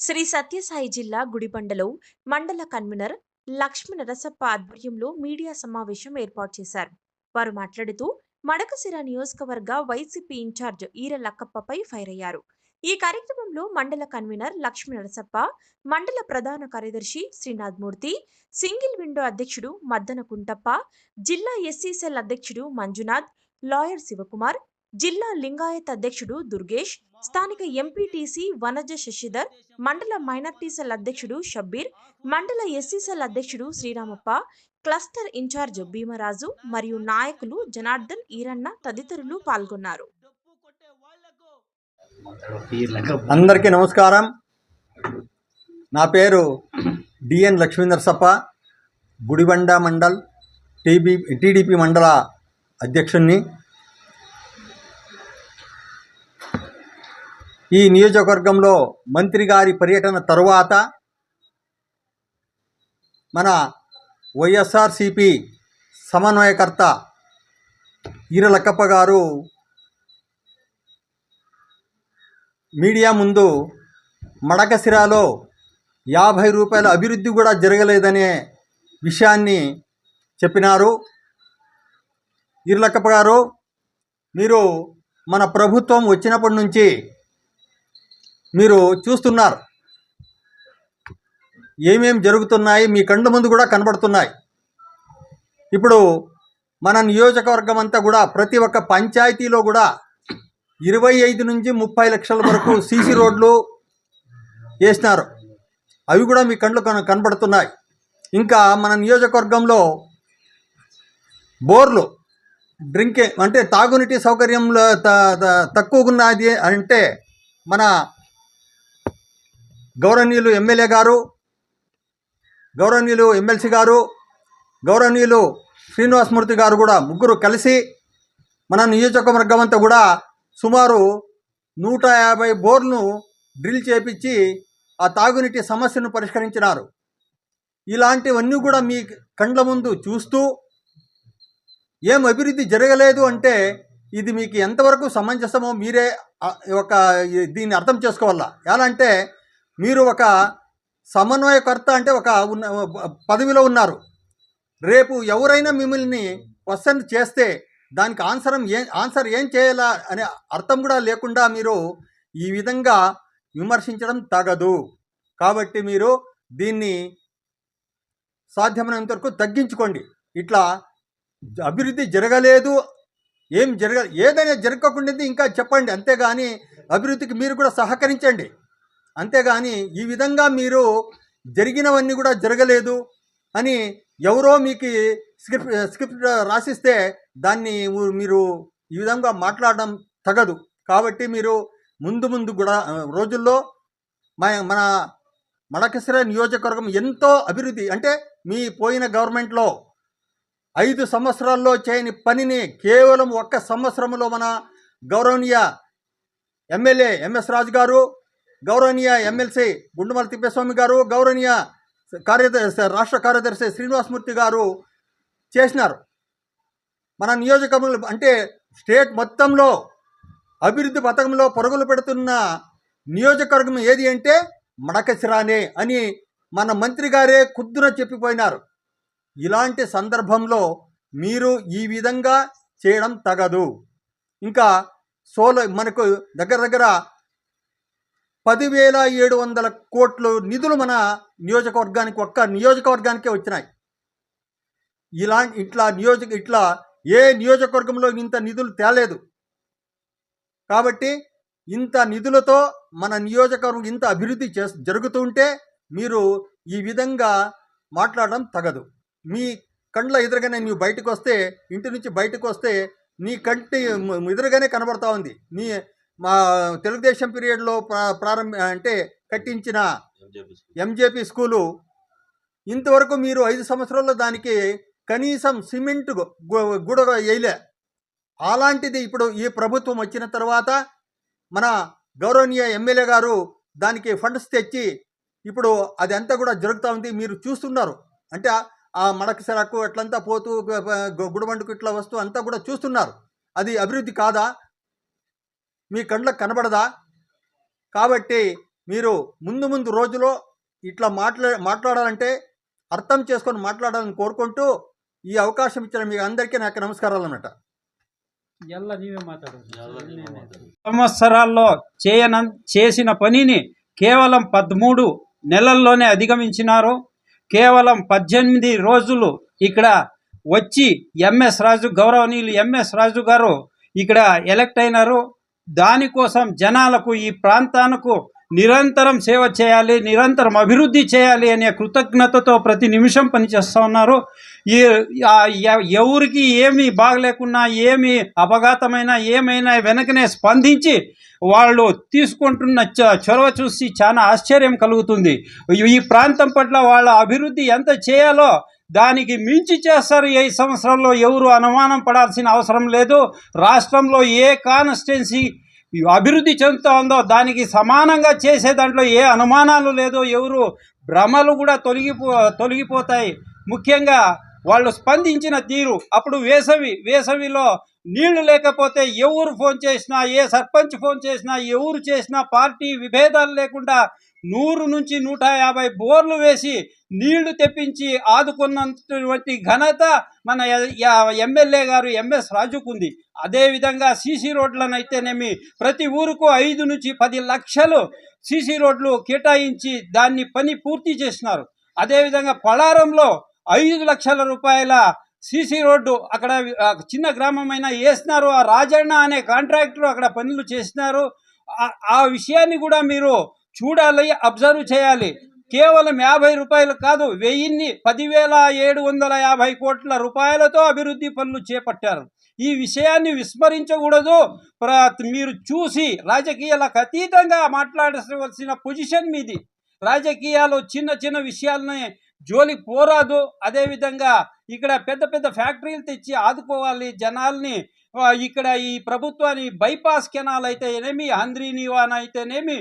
శ్రీ సత్యసాయి జిల్లా గుడిబండలో మండల కన్వీనర్ లక్ష్మీ నరసప్ప ఆధ్వర్యంలో మీడియా సమావేశం ఏర్పాటు చేశారు. వారు మాట్లాడుతూ మడకసిర నియోజకవర్గ వైసీపీ ఇన్ఛార్జ్ ఈర లక్కప్పపై ఫైర్ అయ్యారు. ఈ కార్యక్రమంలో మండల కన్వీనర్ లక్ష్మీ నరసప్ప మండల ప్రధాన కార్యదర్శి శ్రీనాథ్ మూర్తి సింగిల్ విండో అధ్యక్షుడు మద్దన కుంటప్ప జిల్లా ఎస్సీ సెల్ అధ్యక్షుడు మంజునాథ్ లాయర్ శివకుమార్ జిల్లా లింగాయత్ అధ్యక్షుడు దుర్గేష్ స్థానిక ఎంపీటీసీ వనజ శశిధర్ మండల మైనార్టీ సెల్ అధ్యక్షుడు షబ్బీర్ మండల ఎస్సీ సెల్ అధ్యక్షుడు శ్రీరామప్ప క్లస్టర్ ఇన్ఛార్జ్ భీమరాజు మరియు నాయకులు జనార్దన్ ఈరన్న తదితరులు పాల్గొన్నారు. అందరికీ నమస్కారం. నా పేరు DN Lakshminarasappa Gudibanda mandal TB TDP మండల అధ్యక్షుణ్ణి. ఈ నియోజకవర్గంలో మంత్రి గారి పర్యటన తరువాత మన వైఎస్ఆర్సిపి సమన్వయకర్త ఈరలక్కప్ప గారు మీడియా ముందు మడకసిరాలో యాభై రూపాయల అభివృద్ధి కూడా జరగలేదనే విషయాన్ని చెప్పినారు. ఈరలక్కప్ప గారు మీరు మన ప్రభుత్వం వచ్చినప్పటి నుంచి మీరు చూస్తున్నారు. ఏమేం జరుగుతున్నాయి? మీ కళ్ళు ముందు కూడా కనబడుతున్నాయి. ఇప్పుడు మన నియోజకవర్గం అంతా కూడా ప్రతి ఒక్క పంచాయతీలో కూడా ఇరవై ఐదు నుంచి ముప్పై లక్షల వరకు సీసీ రోడ్లు వేసినారు. అవి కూడా మీ కళ్ళు కన కనబడుతున్నాయి. ఇంకా మన నియోజకవర్గంలో బోర్లు డ్రింకింగ్ అంటే తాగునీటి సౌకర్యంలో త- త- తక్కువగా ఉన్నది అంటే మన గౌరవనీయులు ఎమ్మెల్యే గారు గౌరవనీయులు ఎమ్మెల్సీ గారు గౌరవనీయులు శ్రీనివాసమూర్తి గారు కూడా ముగ్గురు కలిసి మన నియోజకవర్గం అంతా కూడా సుమారు నూట యాభై బోర్లను డ్రిల్ చేపించి ఆ తాగునీటి సమస్యను పరిష్కరించినారు. ఇలాంటివన్నీ కూడా మీ కండ్ల ముందు చూస్తూ ఏం అభివృద్ధి జరగలేదు అంటే ఇది మీకు ఎంతవరకు సమంజసమో మీరే ఒక దీన్ని అర్థం చేసుకోవాలా? ఎలా అంటే మీరు ఒక సమన్వయకర్త అంటే ఒక ఉన్న పదవిలో ఉన్నారు. రేపు ఎవరైనా మిమ్మల్ని క్వశ్చన్ చేస్తే దానికి ఆన్సర్ ఏం ఆన్సర్ ఏం చేయాలా అనే అర్థం కూడా లేకుండా మీరు ఈ విధంగా విమర్శించడం తగదు. కాబట్టి మీరు దీన్ని సాధ్యమైనంత వరకు తగ్గించుకోండి. ఇట్లా అభివృద్ధి జరగలేదు ఏం జరగ ఏదైనా జరగకుండా ఇంకా చెప్పండి. అంతేగాని అభివృద్ధికి మీరు కూడా సహకరించండి. అంతేగాని ఈ విధంగా మీరు జరిగినవన్నీ కూడా జరగలేదు అని ఎవరో మీకు స్క్రిప్ట్ స్క్రిప్ట్ రాసిస్తే దాన్ని మీరు ఈ విధంగా మాట్లాడడం తగదు. కాబట్టి మీరు ముందు ముందు కూడా రోజుల్లో మన మడకసిర నియోజకవర్గం ఎంతో అభివృద్ధి అంటే మీ పోయిన గవర్నమెంట్లో ఐదు సంవత్సరాల్లో చేయని పనిని కేవలం ఒక్క సంవత్సరంలో మన గౌరవనీయ ఎమ్మెల్యే ఎంఎస్ రాజు గారు గౌరవనీయ ఎమ్మెల్సీ గుండుమల తిప్పేస్వామి గారు గౌరవనీయ కార్యదర్శి రాష్ట్ర కార్యదర్శి శ్రీనివాసమూర్తి గారు చేసినారు. మన నియోజకవర్గం అంటే స్టేట్ మొత్తంలో అభివృద్ధి పథకంలో పరుగులు పెడుతున్న నియోజకవర్గం ఏది అంటే మడకసిరానే అని మన మంత్రి గారే కుద్దున చెప్పిపోయినారు. ఇలాంటి సందర్భంలో మీరు ఈ విధంగా చేయడం తగదు. ఇంకా సోలో మనకు దగ్గర దగ్గర పదివేల ఏడు వందల కోట్లు నిధులు మన నియోజకవర్గానికి ఒక్క నియోజకవర్గానికే వచ్చినాయి. ఇలా ఇట్లా నియోజక ఇట్లా ఏ నియోజకవర్గంలో ఇంత నిధులు తేలేదు. కాబట్టి ఇంత నిధులతో మన నియోజకవర్గం ఇంత అభివృద్ధి చే జరుగుతుంటే మీరు ఈ విధంగా మాట్లాడడం తగదు. మీ కండ్ల ఎదురుగానే నీవు బయటకు వస్తే ఇంటి నుంచి బయటకు వస్తే నీ కంటి ఎదురుగానే కనబడతా ఉంది. నీ మా తెలుగుదేశం పీరియడ్లో ప్రా ప్రారంభ అంటే కట్టించిన ఎంజేపీ స్కూలు ఇంతవరకు మీరు ఐదు సంవత్సరాల్లో దానికి కనీసం సిమెంట్ గుడ వేయలే. అలాంటిది ఇప్పుడు ఈ ప్రభుత్వం వచ్చిన తర్వాత మన గౌరవనీయ ఎమ్మెల్యే గారు దానికి ఫండ్స్ తెచ్చి ఇప్పుడు అది అంతా కూడా జరుగుతూ ఉంది. మీరు చూస్తున్నారు. అంటే ఆ- ఆ మడకసరకు అట్లంతా పోతూ గుడబండుకు ఇట్లా వస్తూ అంతా కూడా చూస్తున్నారు. అది అభివృద్ధి కాదా? మీ కండ్లకు కనబడదా? కాబట్టి మీరు ముందు ముందు రోజులో ఇట్లా మాట్లా మాట్లాడాలంటే అర్థం చేసుకొని మాట్లాడాలని కోరుకుంటూ ఈ అవకాశం ఇచ్చిన మీకు అందరికీ నాకు నమస్కారాలు అన్నమాట. ఎల్ల నీవే. మాట్లాడు. సంవత్సరాల్లో చేయన చేసిన పనిని కేవలం పదమూడు నెలల్లోనే అధిగమించినారు. కేవలం పద్దెనిమిది రోజులు ఇక్కడ వచ్చి ఎంఎస్ రాజు గౌరవనీయులు ఎంఎస్ రాజు గారు ఇక్కడ ఎలక్ట్ అయినారు. దానికోసం జనాలకు ఈ ప్రాంతానికి నిరంతరం సేవ చేయాలి నిరంతరం అభివృద్ధి చేయాలి అనే కృతజ్ఞతతో ప్రతి నిమిషం పనిచేస్తూ ఉన్నారు. ఈ ఎవరికి ఏమి బాగలేకున్నా ఏమి అపఘాతమైనా ఏమైనా వెనకనే స్పందించి వాళ్ళు తీసుకుంటున్న చ- చొరవ చూసి చాలా ఆశ్చర్యం కలుగుతుంది. ఈ ప్రాంతం పట్ల వాళ్ళ అభివృద్ధి ఎంత చేయాలో దానికి మించి చేస్తారు ఈ సంవత్సరంలో ఎవరు అనుమానం పడాల్సిన అవసరం లేదు. రాష్ట్రంలో ఏ కాన్స్టిట్యున్సీ అభివృద్ధి చెందుతూ ఉందో దానికి సమానంగా చేసే దాంట్లో ఏ అనుమానాలు లేదో ఎవరు భ్రమలు కూడా తొలగిపో తొలగిపోతాయి. ముఖ్యంగా వాళ్ళు స్పందించిన తీరు అప్పుడు వేసవి వేసవిలో నీళ్ళు లేకపోతే ఎవరు ఫోన్ చేసినా ఏ సర్పంచ్ ఫోన్ చేసినా ఎవరు చేసినా పార్టీ విభేదాలు లేకుండా నూరు నుంచి నూట యాభై బోర్లు వేసి నీళ్ళు తెప్పించి ఆదుకున్నటువంటి ఘనత మన ఎమ్మెల్యే గారు ఎంఎస్ రాజుకుంది. అదేవిధంగా సీసీ రోడ్లనైతేనేమి ప్రతి ఊరుకు ఐదు నుంచి పది లక్షలు సీసీ రోడ్లు కేటాయించి దాన్ని పని పూర్తి చేసినారు. అదేవిధంగా పళారంలో ఐదు లక్షల రూపాయల సీసీ రోడ్డు అక్కడ చిన్న గ్రామమైన వేసినారు. ఆ రాజన్న అనే కాంట్రాక్టర్ అక్కడ పనులు చేసినారు. ఆ విషయాన్ని కూడా మీరు చూడాలి అబ్జర్వ్ చేయాలి. కేవలం యాభై రూపాయలు కాదు వెయ్యిన్ని పదివేల ఏడు వందల యాభై కోట్ల రూపాయలతో అభివృద్ధి పనులు చేపట్టారు. ఈ విషయాన్ని విస్మరించకూడదు. ప్ర- మీరు చూసి రాజకీయాలకు అతీతంగా మాట్లాడవలసిన పొజిషన్ మీది. రాజకీయాలు చిన్న చిన్న విషయాలని జోలి పోరాదు. అదేవిధంగా ఇక్కడ పెద్ద పెద్ద ఫ్యాక్టరీలు తెచ్చి ఆదుకోవాలి జనాల్ని. ఇక్కడ ఈ ప్రభుత్వాన్ని బైపాస్ కెనాల్ అయితేనేమి హంద్రీ నివాన్ అయితేనేమి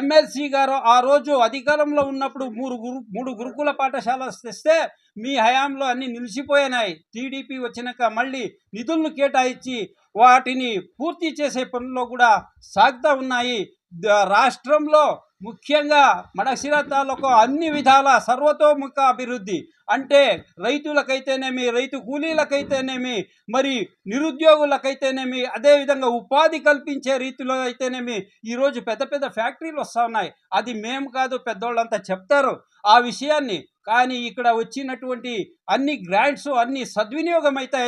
ఎమ్మెల్సీ గారు ఆ రోజు అధికారంలో ఉన్నప్పుడు మూడు గురు మూడు గురుకుల పాఠశాల తెస్తే మీ హయాంలో అన్ని నిలిచిపోయినాయి. టీడీపీ వచ్చినాక మళ్ళీ నిధులను కేటాయించి వాటిని పూర్తి చేసే పనుల్లో కూడా సాగుతూ ఉన్నాయి. రాష్ట్రంలో ముఖ్యంగా మడసిర తాలూకు అన్ని విధాల సర్వతోముఖ అభివృద్ధి. అంటే రైతులకైతేనేమి రైతు కూలీలకైతేనేమి మరి నిరుద్యోగులకైతేనేమి అదేవిధంగా ఉపాధి కల్పించే రీతిలో అయితేనేమి ఈరోజు పెద్ద పెద్ద ఫ్యాక్టరీలు వస్తూ ఉన్నాయి అది మేము కాదు పెద్దోళ్ళంతా చెప్తారు ఆ విషయాన్ని. కానీ ఇక్కడ వచ్చినటువంటి అన్ని గ్రాంట్స్ అన్ని సద్వినియోగం అయితే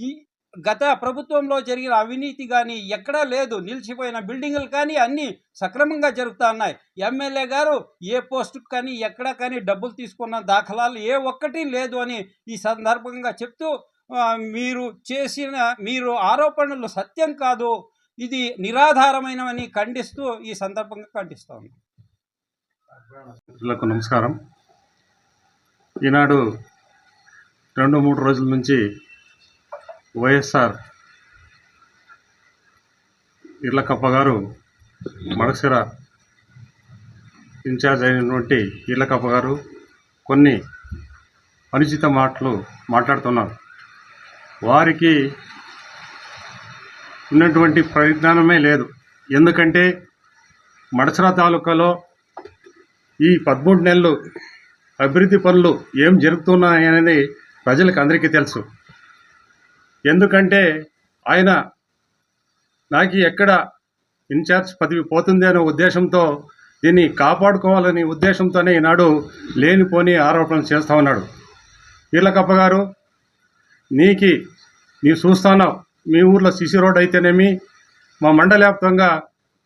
ఈ గత ప్రభుత్వంలో జరిగిన అవినీతి కానీ ఎక్కడా లేదు. నిలిచిపోయిన బిల్డింగులు కానీ అన్నీ సక్రమంగా జరుగుతూ ఉన్నాయి. ఎమ్మెల్యే గారు ఏ పోస్టుకు కానీ ఎక్కడ కానీ డబ్బులు తీసుకున్న దాఖలాలు ఏ ఒక్కటి లేదు అని ఈ సందర్భంగా చెప్తూ మీరు చేసిన మీరు ఆరోపణలు సత్యం కాదు. ఇది నిరాధారమైనవని ఖండిస్తూ ఈ సందర్భంగా ఖండిస్తా మిత్రులకు నమస్కారం. ఈనాడు రెండు మూడు రోజుల నుంచి వైఎస్ఆర్ ఇర్లకప్ప గారు మడసిర ఇన్ఛార్జ్ అయినటువంటి ఇర్లకప్ప గారు కొన్ని అనుచిత మాటలు మాట్లాడుతున్నారు. వారికి ఉన్నటువంటి పరిజ్ఞానమే లేదు. ఎందుకంటే మడసర తాలూకాలో ఈ పదమూడు నెలలు అభివృద్ధి పనులు ఏం జరుగుతున్నాయి అనేది ప్రజలకు అందరికీ తెలుసు. ఎందుకంటే ఆయన నాకు ఎక్కడ ఇన్ఛార్జ్ పదవి పోతుంది అనే ఉద్దేశంతో దీన్ని కాపాడుకోవాలనే ఉద్దేశంతోనే ఈనాడు లేనిపోని ఆరోపణలు చేస్తూ ఉన్నాడు. వీళ్ళకప్ప గారు నీకి నీవు చూస్తున్నావు మీ ఊర్లో సిసి రోడ్ అయితేనేమి మా మండల వ్యాప్తంగా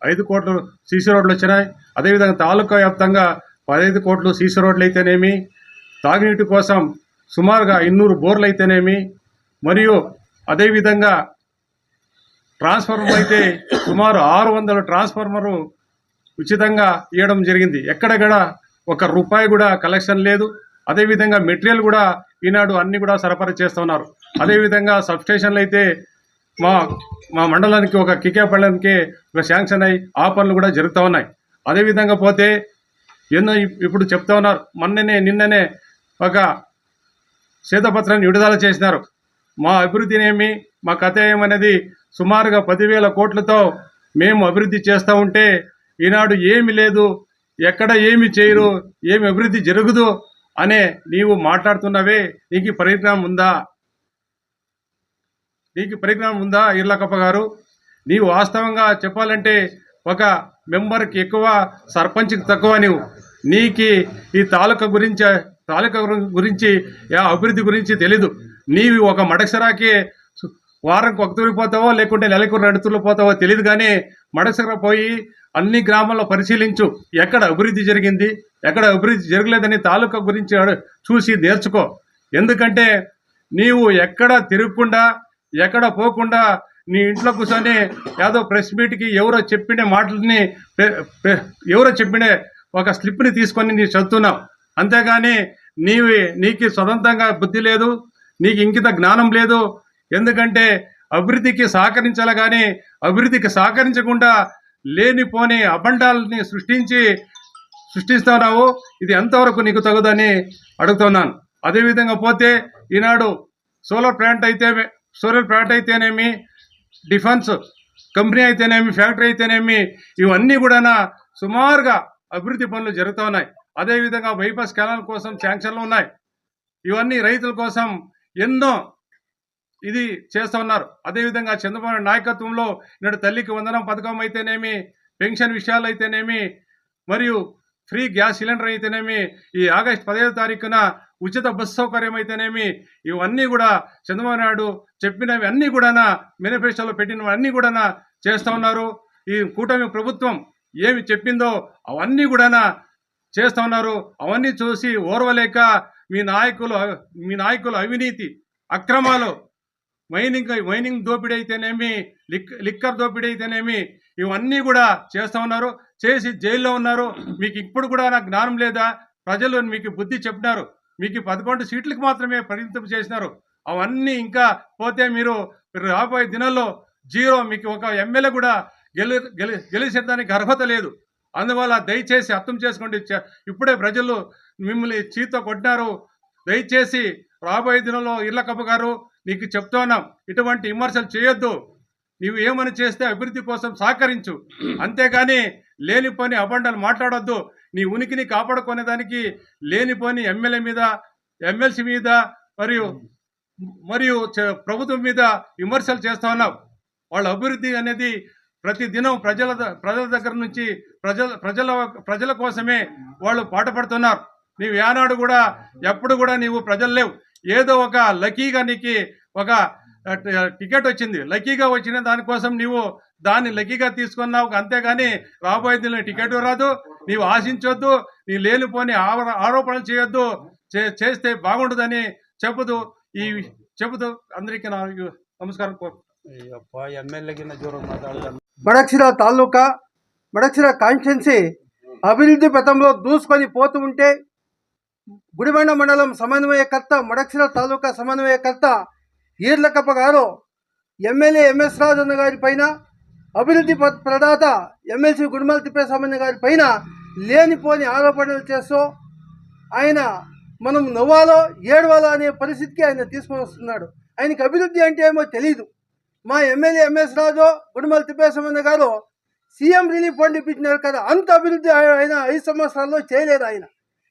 ఐదు కోట్లు సీసీ రోడ్లు వచ్చినాయి అదేవిధంగా తాలూకా వ్యాప్తంగా పదహైదు కోట్లు సీసీ రోడ్లు అయితేనేమి తాగునీటి కోసం సుమారుగా ఇన్నూరు బోర్లు అయితేనేమి మరియు అదేవిధంగా ట్రాన్స్ఫార్మర్ అయితే సుమారు ఆరు వందల ట్రాన్స్ఫార్మరు ఉచితంగా ఇవ్వడం జరిగింది. ఎక్కడెక్కడ ఒక రూపాయి కూడా కలెక్షన్ లేదు. అదేవిధంగా మెటీరియల్ కూడా ఈనాడు అన్ని కూడా సరఫరా చేస్తున్నారు. అదేవిధంగా సబ్స్టేషన్లు అయితే మా మా మండలానికి ఒక కికేపళ్ళకి ఒక శాంక్షన్ అయ్యి ఆ పనులు కూడా జరుగుతూ ఉన్నాయి. అదేవిధంగా పోతే ఎన్నో ఇప్- ఇప్పుడు చెప్తా ఉన్నారు. మొన్ననే నిన్ననే ఒక శ్వేతపత్రాన్ని విడుదల చేసినారు. మా అభివృద్ధినేమి మా కథ ఏమనేది సుమారుగా పదివేల కోట్లతో మేము అభివృద్ధి చేస్తూ ఉంటే ఈనాడు ఏమి లేదు ఎక్కడ ఏమి చేయరు ఏమి అభివృద్ధి జరగదు అనే నీవు మాట్లాడుతున్నవే. నీకు పరిజ్ఞానం ఉందా? నీకు పరిజ్ఞానం ఉందా ఇర్లకప్ప గారు? నీవు వాస్తవంగా చెప్పాలంటే ఒక మెంబర్కి ఎక్కువ సర్పంచ్కి తక్కువ నీవు. నీకి ఈ తాలూకా గురించి తాలూకా గురించి ఆ అభివృద్ధి గురించి తెలీదు. నీవి ఒక మడసరాకి వారంకి ఒక తూరి పోతావో లేకుంటే నెలకు రెండు తూర్లు పోతావో తెలియదు కానీ మడసర పోయి అన్ని గ్రామాల్లో పరిశీలించు. ఎక్కడ అభివృద్ధి జరిగింది? ఎక్కడ అభివృద్ధి జరగలేదని తాలూకా గురించి చూసి నేర్చుకో. ఎందుకంటే నీవు ఎక్కడ తిరగకుండా ఎక్కడ పోకుండా నీ ఇంట్లో కూర్చొని ఏదో ప్రెస్ మీట్కి ఎవరో చెప్పిన మాటలని ఎవరో చెప్పిన ఒక స్లిప్ని తీసుకొని నీ చదువుతున్నావు అంతేగాని నీవి నీకు స్వతంత్రంగా బుద్ధి లేదు. నీకు ఇంకిత జ్ఞానం లేదు. ఎందుకంటే అభివృద్ధికి సహకరించాలి కానీ అభివృద్ధికి సహకరించకుండా లేనిపోని అబండాలని సృష్టించి సృష్టిస్తున్నావు. ఇది ఎంతవరకు నీకు తగుదని అడుగుతున్నాను. అదేవిధంగా పోతే ఈనాడు సోలార్ ప్లాంట్ అయితే సోలార్ ప్లాంట్ అయితేనేమి డిఫెన్స్ కంపెనీ అయితేనేమి ఫ్యాక్టరీ అయితేనేమి ఇవన్నీ కూడా సుమారుగా అభివృద్ధి పనులు జరుగుతూ ఉన్నాయి. అదేవిధంగా బైపాస్ కెనాల్ కోసం శాంక్షన్లు ఉన్నాయి. ఇవన్నీ రైతుల కోసం ఎన్నో ఇది చేస్తూ ఉన్నారు. అదేవిధంగా చంద్రబాబు నాయకత్వంలో నేడు తల్లికి వందనం పథకం అయితేనేమి పెన్షన్ విషయాలు అయితేనేమి మరియు ఫ్రీ గ్యాస్ సిలిండర్ అయితేనేమి ఈ ఆగస్ట్ పదిహేను తారీఖున ఉచిత బస్సు సౌకర్యం అయితేనేమి ఇవన్నీ కూడా చంద్రబాబు నాయుడు చెప్పినవి అన్నీ కూడా మేనిఫెస్టోలో పెట్టినవన్నీ కూడా చేస్తూ ఉన్నారు. ఈ కూటమి ప్రభుత్వం ఏమి చెప్పిందో అవన్నీ కూడా చేస్తున్నారు అవన్నీ చూసి ఓర్వలేక మీ నాయకులు మీ నాయకులు అవినీతి అక్రమాలు మైనింగ్ మైనింగ్ దోపిడీ అయితేనేమి లిక్ లిక్కర్ దోపిడీ అయితేనేమి ఇవన్నీ కూడా చేస్తూ ఉన్నారు. చేసి జైల్లో ఉన్నారు. మీకు ఇప్పుడు కూడా నాకు జ్ఞానం లేదా? ప్రజలు మీకు బుద్ధి చెప్పినారు. మీకు పదకొండు సీట్లకు మాత్రమే పరిమితం చేసినారు. అవన్నీ ఇంకా పోతే మీరు రాబోయే దినాల్లో జీరో మీకు ఒక ఎమ్మెల్యే కూడా గెలి గెలి గెలిచేదానికి అర్హత లేదు. అందువల్ల దయచేసి అర్థం చేసుకోండి. ఇప్పుడే ప్రజలు మిమ్మల్ని చీత కొట్టినారు. దయచేసి రాబోయే దినంలో ఇర్లకప్ప గారు నీకు చెప్తున్నాం ఇటువంటి విమర్శలు చేయొద్దు. నీవు ఏమని చేస్తే అభివృద్ధి కోసం సహకరించు. అంతేగాని లేనిపోని అబండలు మాట్లాడొద్దు. నీ ఉనికిని కాపాడుకునేదానికి లేనిపోని ఎమ్మెల్యే మీద ఎమ్మెల్సీ మీద మరియు మరియు ప్రభుత్వం మీద విమర్శలు చేస్తా ఉన్నావు వాళ్ళ అభివృద్ధి అనేది ప్రతి దినం ప్రజల ద- ప్రజల దగ్గర నుంచి ప్రజల ప్రజల ప్రజల కోసమే వాళ్ళు పాటుపడుతున్నారు నీవు ఏనాడు కూడా ఎప్పుడు కూడా నీవు ప్రజలు లేవు. ఏదో ఒక లక్కీగా నీకు ఒక టికెట్ వచ్చింది. లక్కీగా వచ్చిన దానికోసం నీవు దాన్ని లక్కీగా తీసుకున్నావు. అంతేగాని రాబోయే దిన టికెట్ రాదు. నీవు ఆశించొద్దు. నీ లేనిపోని ఆరోపణలు చేయొద్దు. చే- చేస్తే బాగుండదని చెబుతూ ఈ చెబుతూ అందరికీ నా నమస్కారం. మడక్షిర తాలూకా మడక్షిర కాన్స్టిట్యున్సీ అభివృద్ధి పథంలో దూసుకొని పోతూ ఉంటే గుడిబండ మండలం సమన్వయకర్త మడక్షిర తాలూకా సమన్వయకర్త ఈర్లకప్ప గారు ఎమ్మెల్యే ఎంఎస్ రాజన్న గారి పైన అభివృద్ధి ప్రదాత ఎమ్మెల్సీ గుడిమల సమన్య గారి పైన లేనిపోని ఆరోపణలు చేస్తూ ఆయన మనం నవ్వాలో ఏడవాలో అనే పరిస్థితికి ఆయన తీసుకొని వస్తున్నాడు. ఆయనకి అభివృద్ధి అంటే ఏమో తెలియదు మా ఎమ్మెల్యే ఎంఎస్ రాజు గుడిమల తిప్పేశ్వరమన్న గారు సీఎం రిలీఫ్ ఫండ్ ఇప్పించినారు కదా అంత అభివృద్ధి ఆయన ఐదు సంవత్సరాల్లో చేయలేదు ఆయన.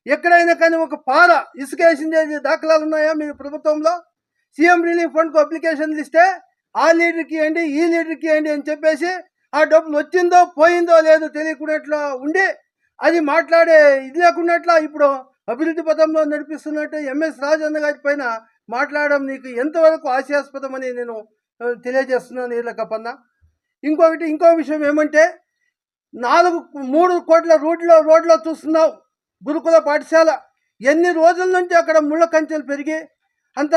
ఎక్కడైనా కానీ ఒక పార ఇసుక వేసింది దాఖలాలు ఉన్నాయా మీ ప్రభుత్వంలో? సీఎం రిలీఫ్ ఫండ్కు అప్లికేషన్లు ఇస్తే ఆ లీడర్కి ఏంటి ఈ లీడర్కి ఏంటి అని చెప్పేసి ఆ డబ్బులు వచ్చిందో పోయిందో లేదో తెలియకున్నట్లు ఉండి అది మాట్లాడే ఇది లేకున్నట్ల ఇప్పుడు అభివృద్ధి పథంలో నడిపిస్తున్నట్టు ఎంఎస్ రాజన్న గారి పైన మాట్లాడడం నీకు ఎంతవరకు హాస్యాస్పదమని నేను తెలియజేస్తున్నాను వీళ్ళకప్పన్న ఇంకొకటి ఇంకో విషయం ఏమంటే నాలుగు మూడు కోట్ల రోడ్లో రోడ్లో చూస్తున్నావు గురుకుల పాఠశాల. ఎన్ని రోజుల నుంచి అక్కడ ముళ్ళ కంచెలు పెరిగి అంత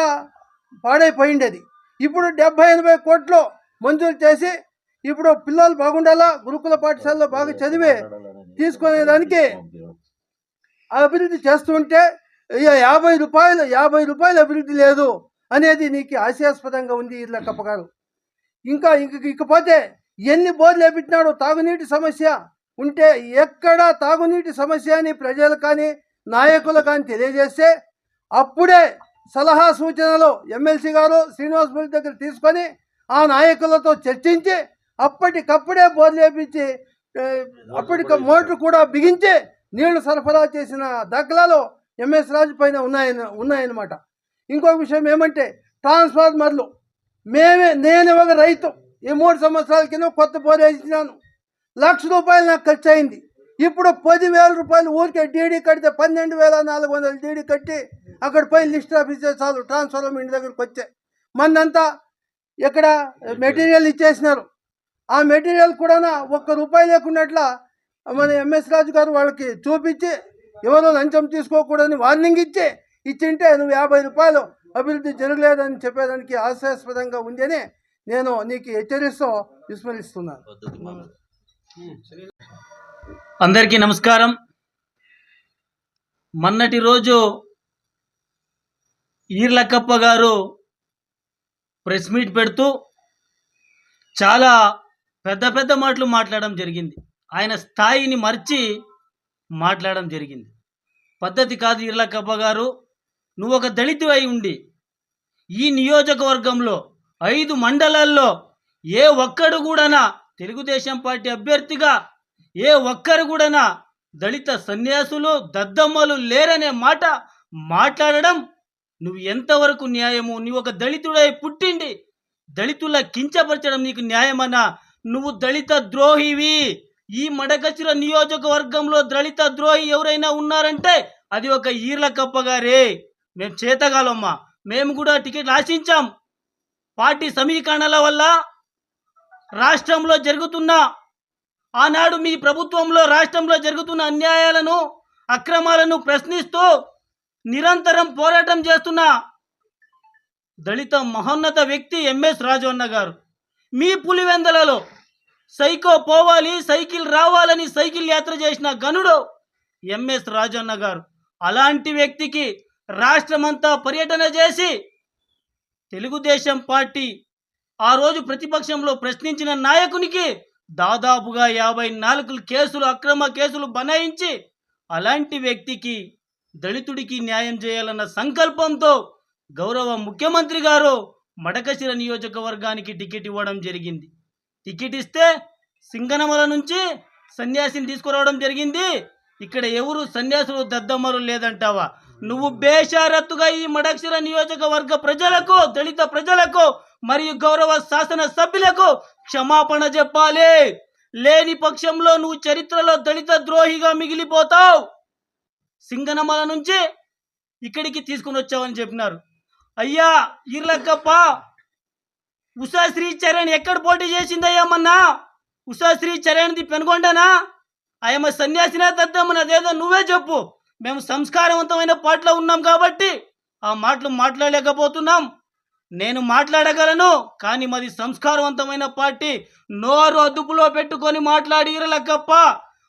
పాడైపోయిండేది. ఇప్పుడు డెబ్బై ఎనభై కోట్లు మంజూరు చేసి ఇప్పుడు పిల్లలు బాగుండాలా గురుకుల పాఠశాలలో బాగా చదివి తీసుకునేదానికి అభివృద్ధి చేస్తుంటే ఇక యాభై రూపాయలు యాభై రూపాయలు అభివృద్ధి లేదు. అనేది నీకు హాస్యాస్పదంగా ఉంది ఇట్లా కప్పగారు ఇంకా ఇంక ఇకపోతే ఎన్ని బోర్లు వేపించినాడు తాగునీటి సమస్య ఉంటే ఎక్కడ తాగునీటి సమస్య అని ప్రజలు కానీ నాయకులు కానీ తెలియజేస్తే అప్పుడే సలహా సూచనలు ఎమ్మెల్సీ గారు శ్రీనివాస్ బుల్ దగ్గర తీసుకొని ఆ నాయకులతో చర్చించి అప్పటికప్పుడే బోర్లు వేపించి అప్పటికి మోటార్ కూడా బిగించి నీళ్ళు సరఫరా చేసిన దాఖలాలు ఎంఎస్ రాజు పైన ఉన్నాయని ఉన్నాయన్నమాట. ఇంకొక విషయం ఏమంటే ట్రాన్స్ఫార్మర్లు. మేమే నేను ఒక రైతు. ఈ మూడు సంవత్సరాల కింద కొత్త పోరేసినాను వేసినాను లక్ష రూపాయలు నాకు ఖర్చు అయింది ఇప్పుడు పదివేల రూపాయలు ఊరికే డీడీ కడితే పన్నెండు వేల నాలుగు వందలు డీడీ కట్టి అక్కడ పోయి లిస్ట్ ఆఫీసే చాలు ట్రాన్స్ఫార్మర్ ఇంటి దగ్గరికి వచ్చే. మనంతా ఇక్కడ మెటీరియల్ ఇచ్చేసినారు. ఆ మెటీరియల్ కూడా ఒక్క రూపాయి లేకున్నట్ల మన ఎంఎస్ రాజు గారు వాళ్ళకి చూపించి ఎవరో లంచం తీసుకోకూడదని వార్నింగ్ ఇచ్చి ఇచ్చింటే నువ్వు యాభై రూపాయలు అభివృద్ధి జరగలేదని చెప్పేదానికి హాస్యాస్పదంగా ఉందని నేను నీకు హెచ్చరిస్తూ విస్మరిస్తున్నాను. అందరికీ నమస్కారం. మొన్నటి రోజు ఈర్లకప్ప గారు ప్రెస్ మీట్ పెడుతూ చాలా పెద్ద పెద్ద మాటలు మాట్లాడడం జరిగింది. ఆయన స్థాయిని మర్చి మాట్లాడడం జరిగింది. పద్ధతి కాదు ఈర్లకప్ప గారు. నువ్వు ఒక దళితు అయి ఉండి ఈ నియోజకవర్గంలో ఐదు మండలాల్లో ఏ ఒక్కడు కూడానా తెలుగుదేశం పార్టీ అభ్యర్థిగా ఏ ఒక్కరు కూడానా దళిత సన్యాసులు దద్దమ్మలు లేరనే మాట మాట్లాడడం నువ్వు ఎంతవరకు న్యాయము? నువ్వు ఒక దళితుడై పుట్టిండి దళితుల కించపరచడం నీకు న్యాయమన్నా? నువ్వు దళిత ద్రోహివి. ఈ మడకచిర నియోజకవర్గంలో దళిత ద్రోహి ఎవరైనా ఉన్నారంటే అది ఒక ఈర్ల కప్పగారే మేము చేతగాలమ్మా. మేము కూడా టికెట్ ఆశించాం. పార్టీ సమీకరణల వల్ల రాష్ట్రంలో జరుగుతున్న ఆనాడు మీ ప్రభుత్వంలో రాష్ట్రంలో జరుగుతున్న అన్యాయాలను అక్రమాలను ప్రశ్నిస్తూ నిరంతరం పోరాటం చేస్తున్న దళిత మహోన్నత వ్యక్తి ఎంఎస్ రాజవన్న గారు. మీ పులివెందలలో సైకో పోవాలి సైకిల్ రావాలని సైకిల్ యాత్ర చేసిన గనుడు ఎంఎస్ రాజన్న గారు. అలాంటి వ్యక్తికి రాష్ట్రమంతా పర్యటన చేసి తెలుగుదేశం పార్టీ ఆ రోజు ప్రతిపక్షంలో ప్రశ్నించిన నాయకునికి దాదాపుగా యాభై నాలుగు కేసులు అక్రమ కేసులు బనాయించి అలాంటి వ్యక్తికి దళితుడికి న్యాయం చేయాలన్న సంకల్పంతో గౌరవ ముఖ్యమంత్రి గారు మడకశిర నియోజకవర్గానికి టికెట్ ఇవ్వడం జరిగింది. టికెట్ ఇస్తే సింగనమల నుంచి సన్యాసిని తీసుకురావడం జరిగింది. ఇక్కడ ఎవరు సన్యాసులు దద్దమ్మలు లేదంటావా? నువ్వు బేషారత్తుగా ఈ మడక్షర నియోజకవర్గ ప్రజలకు దళిత ప్రజలకు మరియు గౌరవ శాసన సభ్యులకు క్షమాపణ చెప్పాలి. లేని పక్షంలో నువ్వు చరిత్రలో దళిత ద్రోహిగా మిగిలిపోతావు. సింగనమల నుంచి ఇక్కడికి తీసుకుని వచ్చావని చెప్పినారు. అయ్యా ఈర్లక్కప్ప ఉషాశ్రీ చరణ్ ఎక్కడ పోటీ చేసిందయ్యా ఉషా ఉషాశ్రీ చరణ్ది పెనుగొండనా? ఆయమ్మ సన్యాసినా దద్దమ్మని? అదేదో నువ్వే చెప్పు. మేము సంస్కారవంతమైన పాటలో ఉన్నాం కాబట్టి ఆ మాటలు మాట్లాడలేకపోతున్నాం. నేను మాట్లాడగలను కానీ మాది సంస్కారవంతమైన పార్టీ. నోరు అదుపులో పెట్టుకొని మాట్లాడిరలకప్ప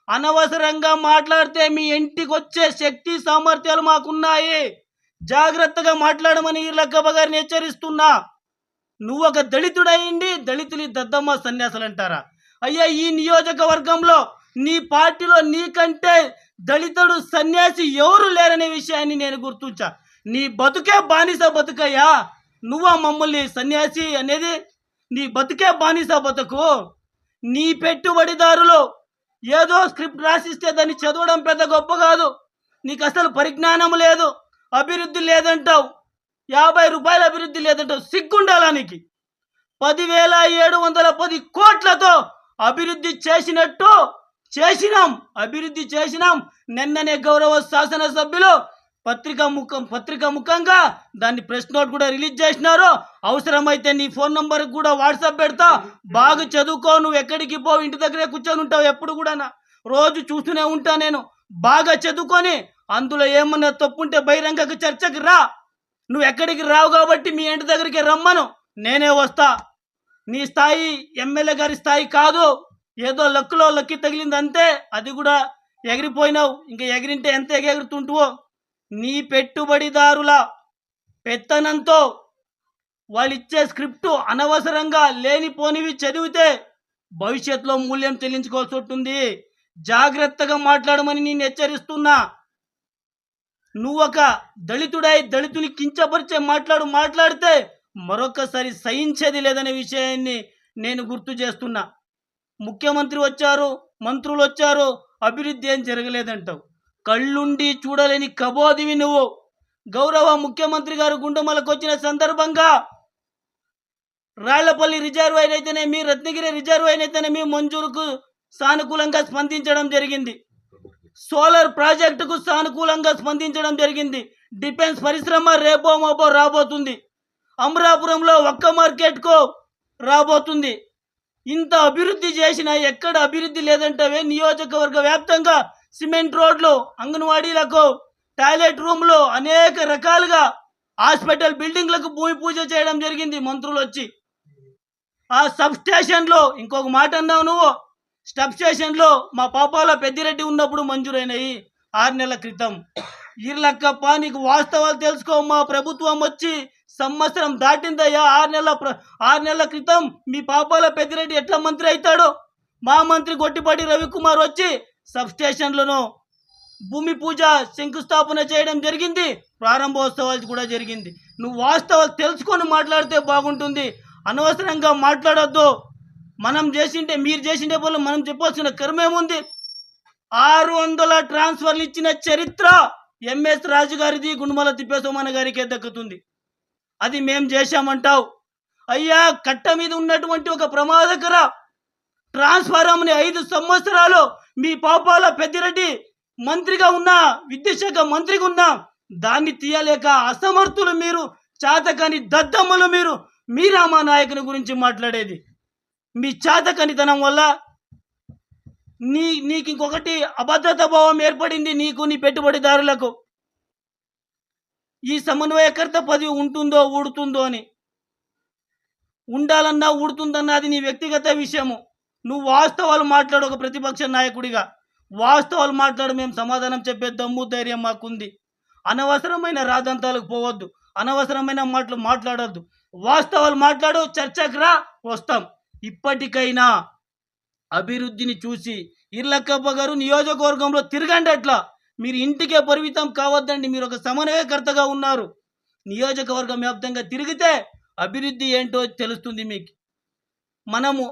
అనవసరంగా మాట్లాడితే మీ ఇంటికి వచ్చే శక్తి సామర్థ్యాలు మాకున్నాయి. జాగ్రత్తగా మాట్లాడమని ఇర్లక్కప్ప గారిని హెచ్చరిస్తున్నా. నువ్వు ఒక దళితుడయిండి దళితులు దద్దమ్మ సన్యాసులు అంటారా అయ్యా ఈ నియోజకవర్గంలో నీ పార్టీలో నీకంటే దళితుడు సన్యాసి ఎవరు లేరనే విషయాన్ని నేను గుర్తుంచా. నీ బతుకే బానిస బతుకయ్యా. నువ్వా మమ్మల్ని సన్యాసి అనేది? నీ బతుకే బానిస బతుకు. నీ పెట్టుబడిదారులు ఏదో స్క్రిప్ట్ రాసిస్తే దాన్ని చదవడం పెద్ద గొప్ప కాదు. నీకు అసలు పరిజ్ఞానం లేదు అభివృద్ధి లేదంటావు. యాభై రూపాయల అభివృద్ధి లేదంటావు. సిగ్గుండాలా నీకు? పదివేల ఏడు వందల పది కోట్లతో అభివృద్ధి చేసినట్టు చేసినాం అభివృద్ధి చేసినాం. నిన్ననే గౌరవ శాసనసభ్యులు పత్రిక ముఖం పత్రిక ముఖంగా దాన్ని ప్రెస్ నోట్ కూడా రిలీజ్ చేసినారు. అవసరమైతే నీ ఫోన్ నంబర్ కూడా వాట్సాప్ పెడతా. బాగా చదువుకో నువ్వు ఎక్కడికి పోవు ఇంటి దగ్గరే కూర్చొని ఉంటావు ఎప్పుడు కూడా రోజు చూస్తూనే ఉంటా నేను. బాగా చదువుకొని అందులో ఏమన్నా తప్పుంటే బహిరంగ చర్చకి రా. నువ్వు ఎక్కడికి రావు కాబట్టి మీ ఇంటి దగ్గరికి రమ్మను. నేనే వస్తా. నీ స్థాయి ఎమ్మెల్యే గారి స్థాయి కాదు. ఏదో లక్కులో లక్కి తగిలింది అంతే అది కూడా ఎగిరిపోయినావు. ఇంకా ఎగిరింటే ఎంత ఎగెగురుతుంటువో. నీ పెట్టుబడిదారుల పెత్తనంతో వాళ్ళు ఇచ్చే స్క్రిప్టు అనవసరంగా లేనిపోనివి చదివితే భవిష్యత్తులో మూల్యం చెల్లించుకోవాల్సి ఉంటుంది జాగ్రత్తగా మాట్లాడమని నేను హెచ్చరిస్తున్నా. నువ్వు ఒక దళితుడై దళితుని కించపరిచే మాట్లాడు మాట్లాడితే మరొకసారి సహించేది లేదనే విషయాన్ని నేను గుర్తు చేస్తున్నా. ముఖ్యమంత్రి వచ్చారు మంత్రులు వచ్చారు అభివృద్ధి ఏం జరగలేదంటావు. కళ్ళుండి చూడలేని కబోదివి నువ్వు. గౌరవ ముఖ్యమంత్రి గారు గుండెమలకు వచ్చిన సందర్భంగా రాళ్ళపల్లి అయితేనే మీ రత్నగిరి రిజర్వైన్ అయితేనే మీ మంజూరుకు సానుకూలంగా స్పందించడం జరిగింది. సోలార్ ప్రాజెక్టుకు సానుకూలంగా స్పందించడం జరిగింది. డిఫెన్స్ పరిశ్రమ రేపో మాపో రాబోతుంది. అమరాపురంలో ఒక్క మార్కెట్కు రాబోతుంది. ఇంత అభివృద్ధి చేసిన ఎక్కడ అభివృద్ధి లేదంటవే నియోజకవర్గ వ్యాప్తంగా సిమెంట్ రోడ్లు అంగన్వాడీలకు టాయిలెట్ రూమ్లు అనేక రకాలుగా హాస్పిటల్ బిల్డింగ్లకు భూమి పూజ చేయడం జరిగింది మంత్రులు వచ్చి. ఆ సబ్ స్టేషన్లో ఇంకొక మాట అన్నావు నువ్వు. సబ్ స్టేషన్లో మా పాపాల పెద్దిరెడ్డి ఉన్నప్పుడు మంజూరైనాయి ఆరు నెలల క్రితం. ఈర్లక్కప్ప నీకు వాస్తవాలు తెలుసుకో మా ప్రభుత్వం వచ్చి సంవత్సరం దాటిందయ్యా. ఆరు నెలల ఆరు నెలల క్రితం మీ పాపాల పెద్దిరెడ్డి ఎట్లా మంత్రి అవుతాడో మా మంత్రి గొట్టిపాటి రవికుమార్ వచ్చి సబ్స్టేషన్లను భూమి పూజ శంకుస్థాపన చేయడం జరిగింది. ప్రారంభోత్సవాలు కూడా జరిగింది. నువ్వు వాస్తవాలు తెలుసుకొని మాట్లాడితే బాగుంటుంది. అనవసరంగా మాట్లాడొద్దు. మనం చేసింటే మీరు చేసిండే పనులు మనం చెప్పాల్సిన కర్మేముంది? ఆరు వందల ట్రాన్స్ఫర్లు ఇచ్చిన చరిత్ర ఎంఎస్ రాజు గారిది గుండుమల తిప్పేసోమన్న గారికే దక్కుతుంది. అది మేం చేశామంటావు. అయ్యా కట్ట మీద ఉన్నటువంటి ఒక ప్రమాదకర ట్రాన్స్ఫారంని ఐదు సంవత్సరాలు మీ పాపాల పెద్దిరెడ్డి మంత్రిగా ఉన్నా విద్యాశాఖ మంత్రిగా ఉన్నా దాన్ని తీయలేక అసమర్థులు మీరు చాతకాని దద్దమ్మలు మీరు మీరామా నాయకుని గురించి మాట్లాడేది. మీ చాతకనితనం వల్ల నీ నీకు ఇంకొకటి అభద్రత భావం ఏర్పడింది నీకు నీ పెట్టుబడిదారులకు. ఈ సమన్వయకర్త పదవి ఉంటుందో ఊడుతుందో అని. ఉండాలన్నా ఊడుతుందన్నా అది నీ వ్యక్తిగత విషయము. నువ్వు వాస్తవాలు మాట్లాడు ఒక ప్రతిపక్ష నాయకుడిగా. వాస్తవాలు మాట్లాడు మేము సమాధానం చెప్పే దమ్ము ధైర్యం మాకుంది. అనవసరమైన రాదంతాలకు పోవద్దు. అనవసరమైన మాటలు మాట్లాడొద్దు. వాస్తవాలు మాట్లాడు చర్చకు రా వస్తాం. ఇప్పటికైనా అభివృద్ధిని చూసి ఇర్లక్కప్ప గారు నియోజకవర్గంలో తిరగండి అట్లా. మీరు ఇంటికే పరిమితం కావద్దండి. మీరు ఒక సమన్వయకర్తగా ఉన్నారు. నియోజకవర్గం వ్యాప్తంగా తిరిగితే అభివృద్ధి ఏంటో తెలుస్తుంది మీకు. మనము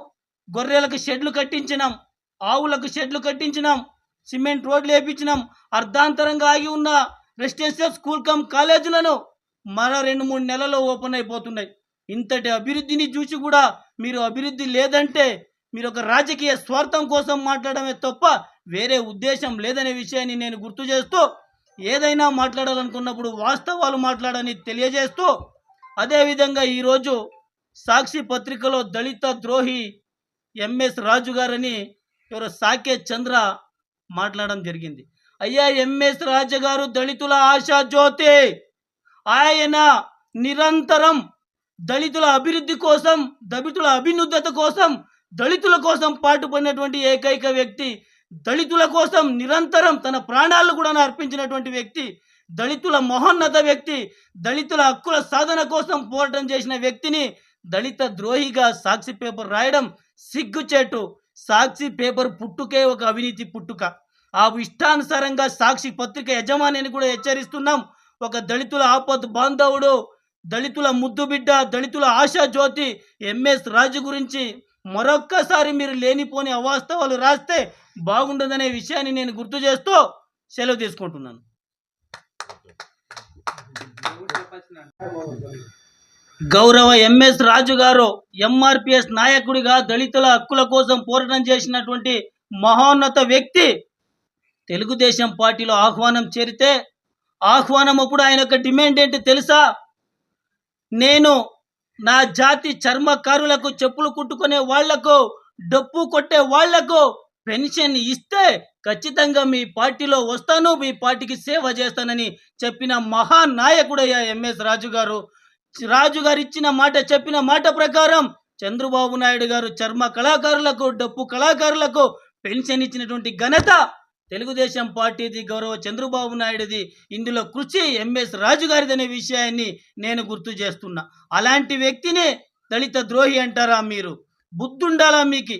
గొర్రెలకు షెడ్లు కట్టించినాం ఆవులకు షెడ్లు కట్టించినాం సిమెంట్ రోడ్లు వేయించినాం అర్ధాంతరంగా ఆగి ఉన్న రెసిడెన్షియల్ స్కూల్ కమ్ కాలేజీలను మరో రెండు మూడు నెలల్లో ఓపెన్ అయిపోతున్నాయి. ఇంతటి అభివృద్ధిని చూసి కూడా మీరు అభివృద్ధి లేదంటే మీరు ఒక రాజకీయ స్వార్థం కోసం మాట్లాడమే తప్ప వేరే ఉద్దేశం లేదనే విషయాన్ని నేను గుర్తు చేస్తూ ఏదైనా మాట్లాడాలనుకున్నప్పుడు వాస్తవాలు మాట్లాడని తెలియజేస్తూ అదేవిధంగా ఈరోజు సాక్షి పత్రికలో దళిత ద్రోహి ఎంఎస్ రాజు గారని ఎవరు సాకే చంద్ర మాట్లాడడం జరిగింది. అయ్యా ఎంఎస్ రాజు గారు దళితుల ఆశా జ్యోతి. ఆయన నిరంతరం దళితుల అభివృద్ధి కోసం దళితుల అభినుద్ధత కోసం దళితుల కోసం పాటుపడినటువంటి ఏకైక వ్యక్తి దళితుల కోసం నిరంతరం తన ప్రాణాలను కూడా అర్పించినటువంటి వ్యక్తి దళితుల మహోన్నత వ్యక్తి దళితుల హక్కుల సాధన కోసం పోరాటం చేసిన వ్యక్తిని దళిత ద్రోహిగా సాక్షి పేపర్ రాయడం సిగ్గుచేటు. సాక్షి పేపర్ పుట్టుకే ఒక అవినీతి పుట్టుక. ఆ ఇష్టానుసారంగా సాక్షి పత్రిక యజమానిని కూడా హెచ్చరిస్తున్నాం. ఒక దళితుల ఆపద్ బాంధవుడు దళితుల ముద్దు బిడ్డ దళితుల ఆశా జ్యోతి ఎంఎస్ రాజు గురించి మరొక్కసారి మీరు లేనిపోని అవాస్తవాలు రాస్తే బాగుండదనే విషయాన్ని నేను గుర్తు చేస్తూ సెలవు తీసుకుంటున్నాను. గౌరవ ఎంఎస్ రాజు గారు ఎంఆర్పిఎస్ నాయకుడిగా దళితుల హక్కుల కోసం పోరాటం చేసినటువంటి మహోన్నత వ్యక్తి తెలుగుదేశం పార్టీలో ఆహ్వానం చేరితే ఆహ్వానం అప్పుడు ఆయన యొక్క డిమాండ్ ఏంటి తెలుసా? నేను నా జాతి చర్మకారులకు చెప్పులు కుట్టుకునే వాళ్ళకు డప్పు కొట్టే వాళ్ళకు పెన్షన్ ఇస్తే ఖచ్చితంగా మీ పార్టీలో వస్తాను మీ పార్టీకి సేవ చేస్తానని చెప్పిన మహానాయకుడయ్యా ఎంఎస్ రాజు గారు రాజు గారు ఇచ్చిన మాట చెప్పిన మాట ప్రకారం చంద్రబాబు నాయుడు గారు చర్మ కళాకారులకు డప్పు కళాకారులకు పెన్షన్ ఇచ్చినటువంటి ఘనత తెలుగుదేశం పార్టీది గౌరవ చంద్రబాబు నాయుడుది ఇందులో కృషి ఎంఎస్ రాజు గారిదనే విషయాన్ని నేను గుర్తు చేస్తున్నా. అలాంటి వ్యక్తిని దళిత ద్రోహి అంటారా మీరు? బుద్ధుండాలా మీకు?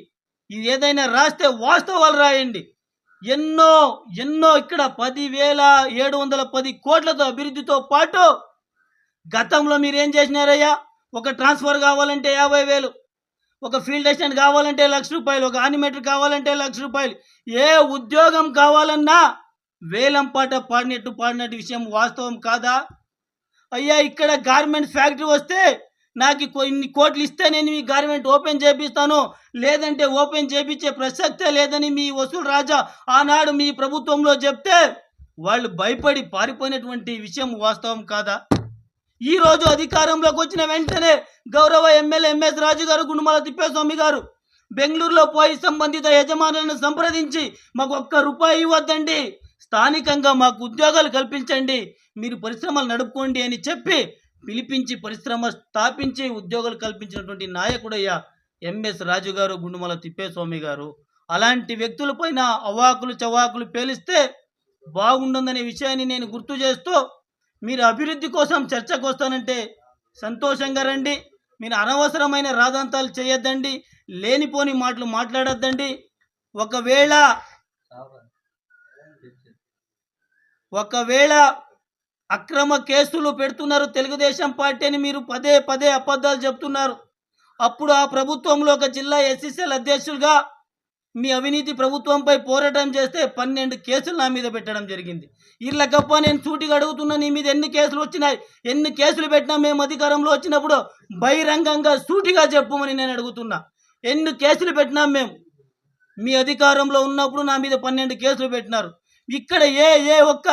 ఇది ఏదైనా రాస్తే వాస్తవాలు రాయండి. ఎన్నో ఎన్నో ఇక్కడ పదివేల ఏడు వందల పది కోట్లతో అభివృద్ధితో పాటు గతంలో మీరు ఏం చేసినారయ్యా? ఒక ట్రాన్స్ఫర్ కావాలంటే యాభై వేలు ఒక ఫీల్డ్ అసిస్టెంట్ కావాలంటే లక్ష రూపాయలు ఒక ఆనిమేటర్ కావాలంటే లక్ష రూపాయలు. ఏ ఉద్యోగం కావాలన్నా వేలం పాట పాడినట్టు పాడినట్టు విషయం వాస్తవం కాదా? అయ్యా ఇక్కడ గార్మెంట్ ఫ్యాక్టరీ వస్తే నాకు కొన్ని కోట్లు ఇస్తే నేను మీ గార్మెంట్ ఓపెన్ చేపిస్తాను. లేదంటే ఓపెన్ చేపించే ప్రసక్తే లేదని మీ వసూలు రాజా ఆనాడు మీ ప్రభుత్వంలో చెప్తే వాళ్ళు భయపడి పారిపోయినటువంటి విషయం వాస్తవం కాదా? ఈ రోజు అధికారంలోకి వచ్చిన వెంటనే గౌరవ ఎమ్మెల్యే ఎంఎస్ రాజు గారు గుండుమల తిప్పేస్వామి గారు బెంగళూరులో పోయి సంబంధిత యజమానులను సంప్రదించి మాకు ఒక్క రూపాయి ఇవ్వద్దండి. స్థానికంగా మాకు ఉద్యోగాలు కల్పించండి. మీరు పరిశ్రమలు నడుపుకోండి అని చెప్పి పిలిపించి పరిశ్రమ స్థాపించి ఉద్యోగాలు కల్పించినటువంటి నాయకుడయ్యా ఎంఎస్ రాజు గారు గుండుమల తిప్పేస్వామి గారు. అలాంటి వ్యక్తులపైన అవాకులు చవాకులు పేలిస్తే బాగుంటుందనే విషయాన్ని నేను గుర్తు చేస్తూ మీరు అభివృద్ధి కోసం చర్చకు వస్తానంటే సంతోషంగా రండి. మీరు అనవసరమైన రాదంతాలు చేయొద్దండి. లేనిపోని మాటలు మాట్లాడొద్దండి. ఒకవేళ ఒకవేళ అక్రమ కేసులు పెడుతున్నారు తెలుగుదేశం పార్టీ అని మీరు పదే పదే అబద్ధాలు చెప్తున్నారు. అప్పుడు ఆ ప్రభుత్వంలో ఒక జిల్లా ఎస్సీసీఎల్ అధ్యక్షులుగా మీ అవినీతి ప్రభుత్వంపై పోరాటం చేస్తే పన్నెండు కేసులు నా మీద పెట్టడం జరిగింది. ఇళ్ళకప్ప నేను సూటిగా అడుగుతున్నా నీ మీద ఎన్ని కేసులు వచ్చినాయి ఎన్ని కేసులు పెట్టినా మేము అధికారంలో వచ్చినప్పుడు బహిరంగంగా సూటిగా చెప్పుమని నేను అడుగుతున్నా. ఎన్ని కేసులు పెట్టినాం మేము మీ అధికారంలో ఉన్నప్పుడు నా మీద పన్నెండు కేసులు పెట్టినారు. ఇక్కడ ఏ ఏ ఒక్క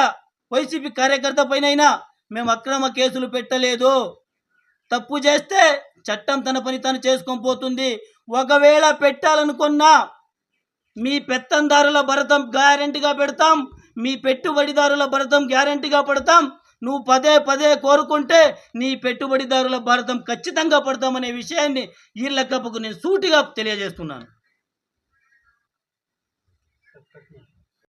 వైసీపీ కార్యకర్త పైనైనా మేము అక్రమ కేసులు పెట్టలేదు. తప్పు చేస్తే చట్టం తన పని తను చేసుకొని పోతుంది. ఒకవేళ పెట్టాలనుకున్నా మీ పెత్తందారుల భరతం గ్యారంటీగా పెడతాం. మీ పెట్టుబడిదారుల భరతం గ్యారంటీగా పడతాం. నువ్వు పదే పదే కోరుకుంటే నీ పెట్టుబడిదారుల భారతం ఖచ్చితంగా పడతామనే విషయాన్ని ఈ లెక్కకు నేను సూటిగా తెలియజేస్తున్నాను.